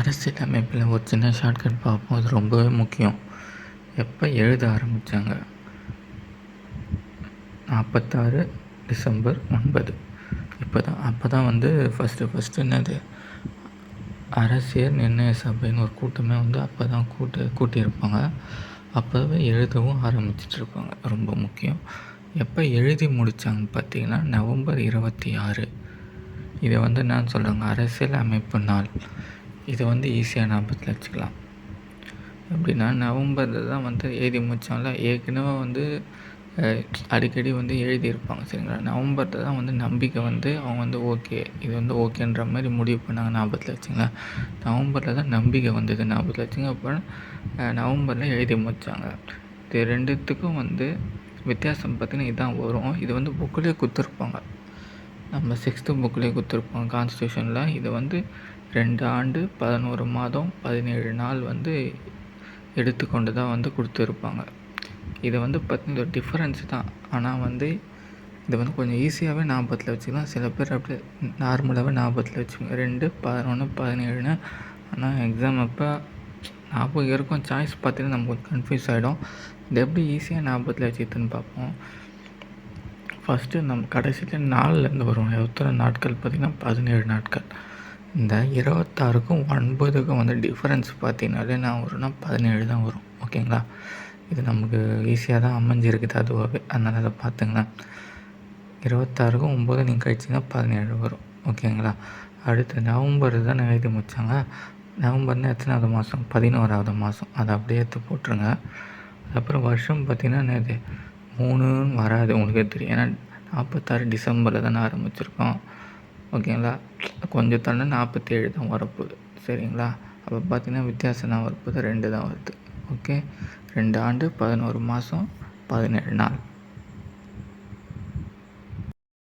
அரசியல் அமைப்பில் ஒரு சின்ன ஷார்ட்கட் பார்ப்போம். அது ரொம்பவே முக்கியம். எப்போ எழுத ஆரம்பித்தாங்க நாற்பத்தாறு டிசம்பர் ஒன்பது. இப்போ தான் அப்போ தான் வந்து ஃபஸ்ட்டு ஃபஸ்ட்டு என்னது? அரசியல் நிர்ணய சபைன்னு ஒரு கூட்டமே வந்து அப்போ தான் கூட்டு கூட்டியிருப்பாங்க. அப்போவே எழுதவும் ஆரம்பிச்சிட்ருப்பாங்க. ரொம்ப முக்கியம். எப்போ எழுதி முடித்தாங்க பார்த்தீங்கன்னா நவம்பர் இருபத்தி ஆறு. இதை வந்து நான் சொல்கிறேங்க அரசியல் அமைப்பு நாள். இதை வந்து ஈஸியாக ஞாபகத்தில் வச்சுக்கலாம் எப்படின்னா நவம்பரில் தான் வந்து எழுதி முடித்தாங்கள ஏற்கனவே வந்து அடிக்கடி வந்து எழுதியிருப்பாங்க சரிங்களா? நவம்பரில் தான் வந்து நம்பிக்கை வந்து அவங்க வந்து ஓகே இது வந்து ஓகேன்ற மாதிரி முடிவு பண்ணாங்க ஞாபகத்தில் வச்சுங்களா நவம்பரில் தான் நம்பிக்கை வந்தது ஞாபகத்தில் வச்சுங்க அப்புறம் நவம்பரில் எழுதி முடித்தாங்க இது ரெண்டுத்துக்கும் வந்து வித்தியாசம் பார்த்திங்கன்னா இதான் வரும். இது வந்து புக்கிலே கொடுத்துருப்பாங்க. நம்ம சிக்ஸ்த்து புக்லேயே கொடுத்துருப்பாங்க கான்ஸ்டியூஷனில் இது வந்து ரெண்டு ஆண்டு பதினோரு மாதம் பதினேழு நாள் வந்து எடுத்துக்கொண்டு தான் வந்து கொடுத்துருப்பாங்க. இதை வந்து பார்த்திங்கன்னா டிஃப்ரென்ஸ் தான். ஆனால் வந்து இதை வந்து கொஞ்சம் ஈஸியாகவே ஞாபகத்தில் வச்சுக்கலாம். சில பேர் அப்படியே நார்மலாகவே ஞாபகத்தில் வச்சுக்கோங்க. ரெண்டு பதினொன்று பதினேழுன்னு. ஆனால் எக்ஸாம் அப்போ ஞாபகம் இருக்கும். சாய்ஸ் பார்த்தீங்கன்னா நமக்கு கொஞ்சம் கன்ஃபியூஸ் ஆகிடும் இது எப்படி ஈஸியாக ஞாபகத்தில் வச்சுக்கிட்டுன்னு பார்ப்போம். ஃபஸ்ட்டு நம்ம கடைசியில் நாலுலேருந்து வரும். எத்தனை நாட்கள்? பார்த்திங்கன்னா பதினேழு நாட்கள். இந்த இருபத்தாறுக்கும் ஒன்பதுக்கும் வந்து டிஃப்ரென்ஸ் பார்த்தீங்கனாலே நான் வரும்னா பதினேழு தான் வரும். ஓகேங்களா? இது நமக்கு ஈஸியாக தான் அமைஞ்சிருக்குது அதுவாகவே அதனால் அதை பார்த்துங்க இருபத்தாறுக்கும் ஒம்பது நீங்கள் கழிச்சிங்கன்னா பதினேழு வரும். ஓகேங்களா? அடுத்து நவம்பர் தான் எழுதி முடித்தாங்க நவம்பர்னால் எத்தனாவது மாதம் பதினோராவது மாதம் அதை அப்படியே எடுத்து போட்டுருங்க. அப்புறம் வருஷம் பார்த்திங்கன்னா என்னது? மூணுன்னு வராது உங்களுக்கே தெரியும். ஏன்னா நாற்பத்தாறு டிசம்பரில் தானே ஆரம்பிச்சிருக்கோம். ஓகேங்களா? கொஞ்சம் தானே நாற்பத்தேழு தான் வரப்போகுது. சரிங்களா? அப்போ பார்த்தீங்கன்னா வித்தியாசம் தான் வரப்போகுது. ரெண்டு தான் வருது. ஓகே? ரெண்டு ஆண்டு பதினோரு மாதம் பதினேழு நாள்.